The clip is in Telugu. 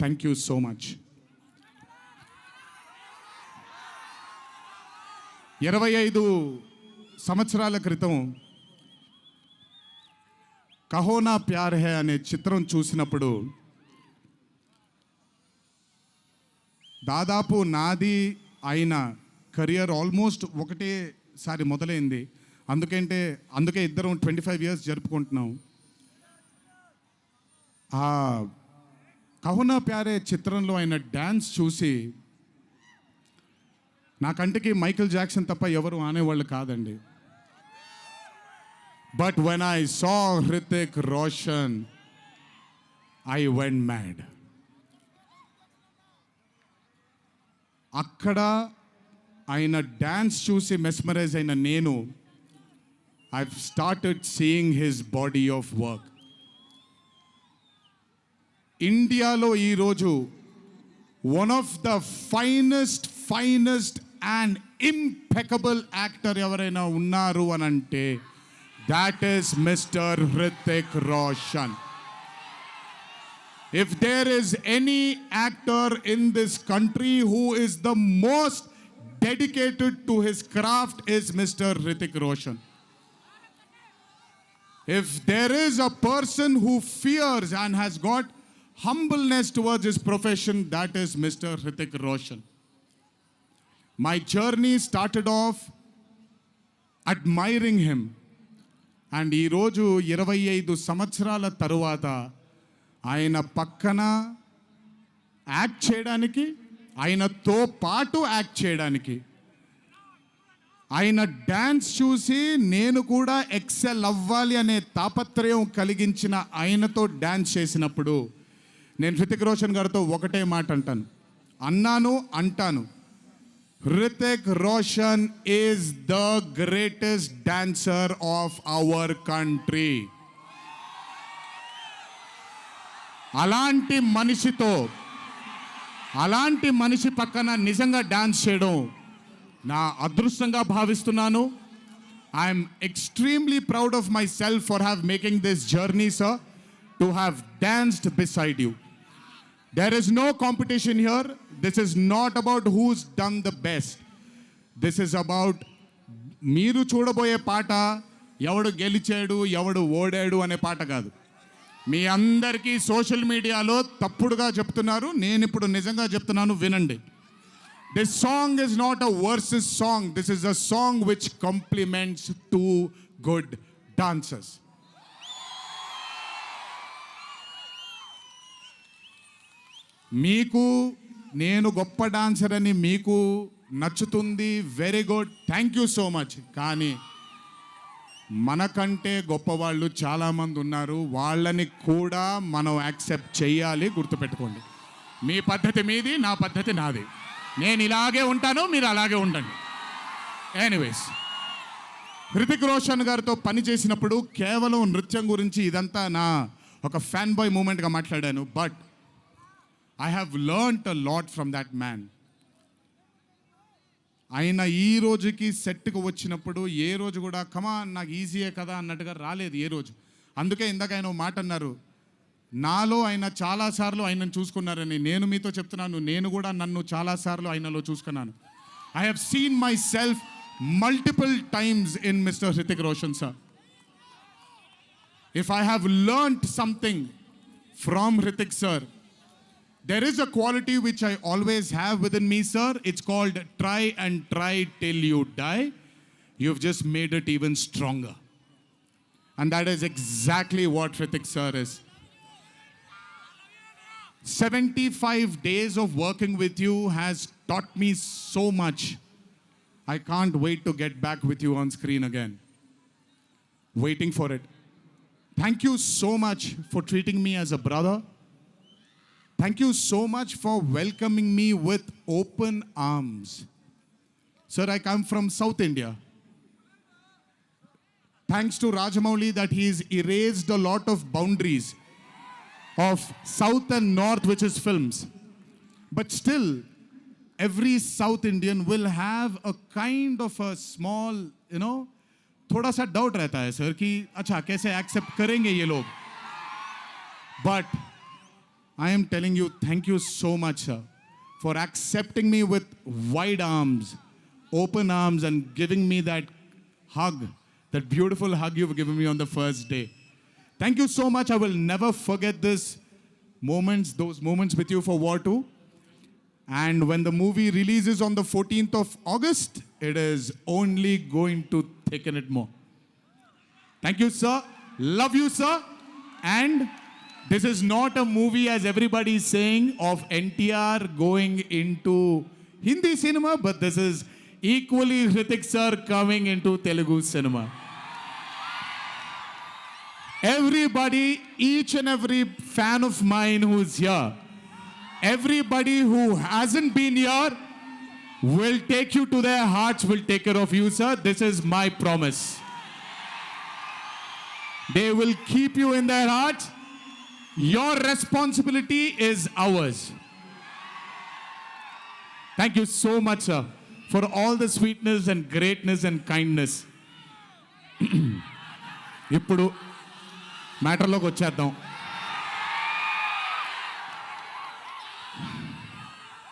థ్యాంక్ యూ సో మచ్ ఇరవై ఐదు సంవత్సరాల క్రితం కహోనా ప్యార్ హే అనే చిత్రం చూసినప్పుడు దాదాపు నాది అయిన కెరియర్ ఆల్మోస్ట్ ఒకటేసారి మొదలైంది. అందుకంటే అందుకే ఇద్దరం ట్వంటీ ఫైవ్ ఇయర్స్ జరుపుకుంటున్నాం. కహునా ప్యారే చిత్రంలో ఆయన డ్యాన్స్ చూసి నా కంటికి మైకిల్ జాక్సన్ తప్ప ఎవరు ఆనేవాళ్ళు కాదండి. But when I saw Hrithik Roshan I went mad అక్కడ ఆయన డ్యాన్స్ చూసి మెస్మరైజ్ అయిన నేను I started seeing his body of work ఇండియాలో ఈరోజు one of the finest finest and impeccable actor ఎవరైనా ఉన్నారు అని అంటే that is mister Hrithik Roshan If there is any actor in this country who is the most dedicated to his craft is Mr. Ritik Roshan. If there is a person who fears and has got humbleness towards his profession, that is Mr. Ritik Roshan. My journey started off admiring him and ఈరోజు ఇరవై ఐదు సంవత్సరాల తరువాత ఆయన పక్కన యాక్ట్ చేయడానికి ఆయనతో పాటు యాక్ట్ చేయడానికి ఆయన డ్యాన్స్ చూసి నేను కూడా ఎక్సెల్ అవ్వాలి అనే తాపత్రయం కలిగించిన ఆయనతో డ్యాన్స్ చేసినప్పుడు నేను హృతిక్ రోషన్ గారితో ఒకటే మాట అంటాను. అన్నాను అంటాను. Hrithik Roshan is the greatest dancer of our country అలాంటి మనిషితో అలాంటి మనిషి పక్కన నిజంగా డాన్స్ చేయడం నా అదృష్టంగా భావిస్తున్నాను. I'm extremely proud of myself for have making this journey sir to have danced beside you there is no competition here this is not about who's done the best this is about మీరు చూడబోయే పాట ఎవడు గెలిచాడు ఎవడు ఓడాడు అనే పాట కాదు. మీ అందరికీ సోషల్ మీడియాలో తప్పుడుగా చెప్తున్నారు. నేను ఇప్పుడు నిజంగా చెప్తున్నాను వినండి. This song is not a versus song this is a song which compliments two good dancers మీకు నేను గొప్ప డాన్సర్ అని మీకు నచ్చుతుంది. Very good thank you so much కానీ మనకంటే గొప్పవాళ్ళు చాలామంది ఉన్నారు. వాళ్ళని కూడా మనం యాక్సెప్ట్ చేయాలి. గుర్తుపెట్టుకోండి. మీ పద్ధతి మీది నా పద్ధతి నాది. నేను ఇలాగే ఉంటాను మీరు అలాగే ఉండండి. ఎనీవేస్ హృతిక్ రోషన్ గారితో పని చేసినప్పుడు కేవలం నృత్యం గురించి ఇదంతా నా ఒక ఫ్యాన్ బాయ్ మూమెంట్గా మాట్లాడాను. But I have learnt a lot from that man ఆయన ఈ రోజుకి సెట్కు వచ్చినప్పుడు ఏ రోజు కూడా కమా నాకు ఈజీయే కదా అన్నట్టుగా రాలేదు ఏ రోజు. అందుకే ఇందాక ఆయన ఓ మాట అన్నారు నాలో ఆయన చాలాసార్లు ఆయనను చూసుకున్నారని నేను మీతో చెప్తున్నాను నేను కూడా నన్ను చాలాసార్లు ఆయనలో చూసుకున్నాను. I have seen myself multiple times in mister Hrithik Roshan sir if I have learnt something from Hrithik sir there is a quality which I always have within me, sir. It's called try and try till you die. You've just made it even stronger. And that is exactly what Ritik sir is. 75 days of working with you has taught me so much. I can't wait to get back with you on screen again. Waiting for it. Thank you so much for treating me as a brother. Thank you so much for welcoming me with open arms. Sir, I come from South India. Thanks to Rajamouli that he's erased a lot of boundaries of South and North, which is films. But still, every South Indian will have a kind of a small, you know, थोड़ा सा डाउट रहता है सर कि अच्छा कैसे एक्सेप्ट करेंगे ये लोग but I am telling you, thank you so much, sir, for accepting me with wide arms, open arms, and giving me that hug, that beautiful hug you've given me on the first day. Thank you so much. I will never forget this moments, those moments with you for War 2. And when the movie releases on the 14th of August, it is only going to thicken it more. Thank you, sir. Love you, sir. And this is not a movie, as everybody is saying, of NTR going into Hindi cinema, but this is equally Hrithik sir coming into Telugu cinema. Everybody, each and every fan of mine who's here, everybody who hasn't been here will take you to their hearts, will take care of you, sir. This is my promise. They will keep you in their hearts. Your responsibility is ours. Thank you so much, sir, for all the sweetness and greatness and kindness. ఇప్పుడు మ్యాటర్లోకి వచ్చేద్దాం